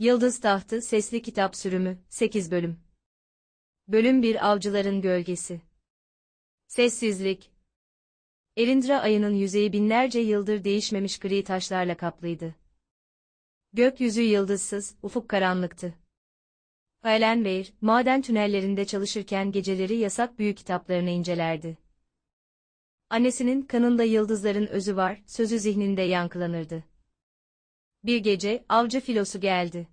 Yıldız Tahtı Sesli Kitap Sürümü 8 Bölüm Bölüm 1 Avcıların Gölgesi Sessizlik Erindra ayının yüzeyi binlerce yıldır değişmemiş gri taşlarla kaplıydı. Gökyüzü yıldızsız, ufuk karanlıktı. Helen maden tünellerinde çalışırken geceleri yasak büyük kitaplarını incelerdi. Annesinin kanında yıldızların özü var, sözü zihninde yankılanırdı. Bir gece, avcı filosu geldi.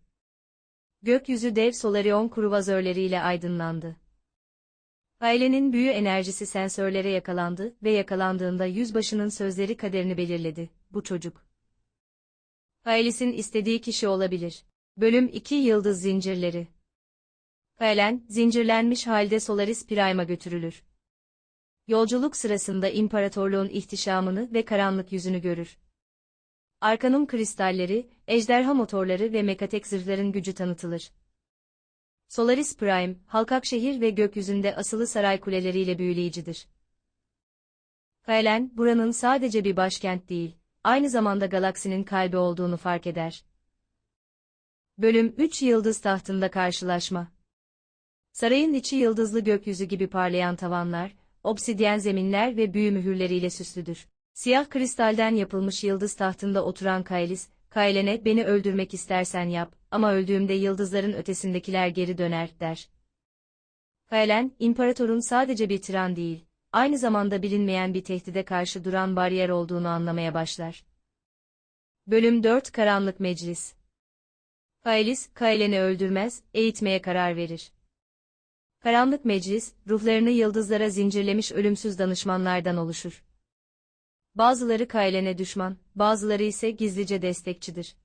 Gökyüzü dev Solarion kruvazörleriyle aydınlandı. Ailenin büyü enerjisi sensörlere yakalandı ve yakalandığında yüzbaşının sözleri kaderini belirledi, bu çocuk. Ailesin istediği kişi olabilir. Bölüm 2 Yıldız Zincirleri Helen, zincirlenmiş halde Solaris Prime'a götürülür. Yolculuk sırasında imparatorluğun ihtişamını ve karanlık yüzünü görür. Arkanum kristalleri, ejderha motorları ve mekatek zırhların gücü tanıtılır. Solaris Prime, halkak şehir ve gökyüzünde asılı saray kuleleriyle büyüleyicidir. Helen, buranın sadece bir başkent değil, aynı zamanda galaksinin kalbi olduğunu fark eder. Bölüm 3 Yıldız Tahtında Karşılaşma Sarayın içi yıldızlı gökyüzü gibi parlayan tavanlar, obsidyen zeminler ve büyü mühürleriyle süslüdür. Siyah kristalden yapılmış yıldız tahtında oturan Kaylis, Kaylen'e beni öldürmek istersen yap, ama öldüğümde yıldızların ötesindekiler geri döner, der. Kaylen, imparatorun sadece bir tiran değil, aynı zamanda bilinmeyen bir tehdide karşı duran bariyer olduğunu anlamaya başlar. Bölüm 4 Karanlık Meclis Kaylis, Kaylen'i öldürmez, eğitmeye karar verir. Karanlık Meclis, ruhlarını yıldızlara zincirlemiş ölümsüz danışmanlardan oluşur. Bazıları Kaylen'e düşman, bazıları ise gizlice destekçidir.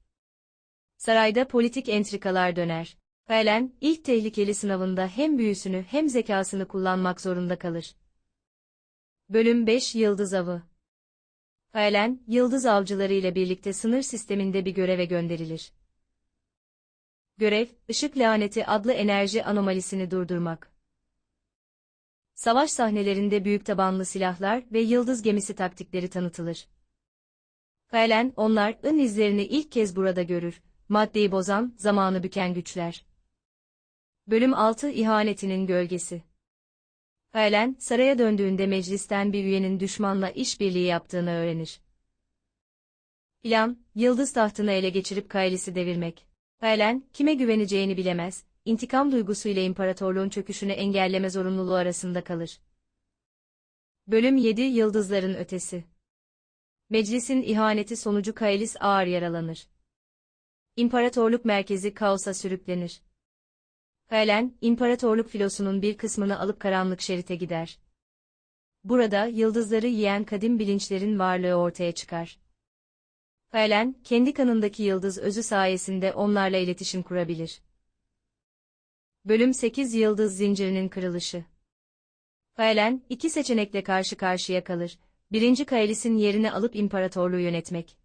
Sarayda politik entrikalar döner. Kaylen, ilk tehlikeli sınavında hem büyüsünü hem zekasını kullanmak zorunda kalır. Bölüm 5 Yıldız Avı Kaylen, yıldız avcıları ile birlikte sınır sisteminde bir göreve gönderilir. Görev, ışık laneti adlı enerji anomalisini durdurmak. Savaş sahnelerinde büyük tabanlı silahlar ve yıldız gemisi taktikleri tanıtılır. Helen, onlar, ın izlerini ilk kez burada görür. Maddeyi bozan, zamanı büken güçler. Bölüm 6 İhanetinin Gölgesi Helen, saraya döndüğünde meclisten bir üyenin düşmanla işbirliği yaptığını öğrenir. Plan, yıldız tahtını ele geçirip Kaylis'i devirmek. Helen, kime güveneceğini bilemez, intikam duygusuyla imparatorluğun çöküşünü engelleme zorunluluğu arasında kalır. Bölüm 7 Yıldızların Ötesi Meclisin ihaneti sonucu Kaelis ağır yaralanır. İmparatorluk merkezi kaosa sürüklenir. Helen, imparatorluk filosunun bir kısmını alıp karanlık şerite gider. Burada yıldızları yiyen kadim bilinçlerin varlığı ortaya çıkar. Helen, kendi kanındaki yıldız özü sayesinde onlarla iletişim kurabilir. Bölüm 8 Yıldız Zincirinin Kırılışı Kaelen, iki seçenekle karşı karşıya kalır. Birinci Kaelis'in yerini alıp imparatorluğu yönetmek.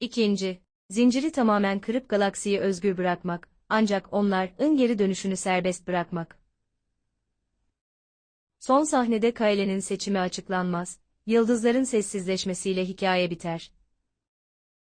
İkinci, zinciri tamamen kırıp galaksiyi özgür bırakmak, ancak onlar, ın geri dönüşünü serbest bırakmak. Son sahnede Kaelen'in seçimi açıklanmaz, yıldızların sessizleşmesiyle hikaye biter.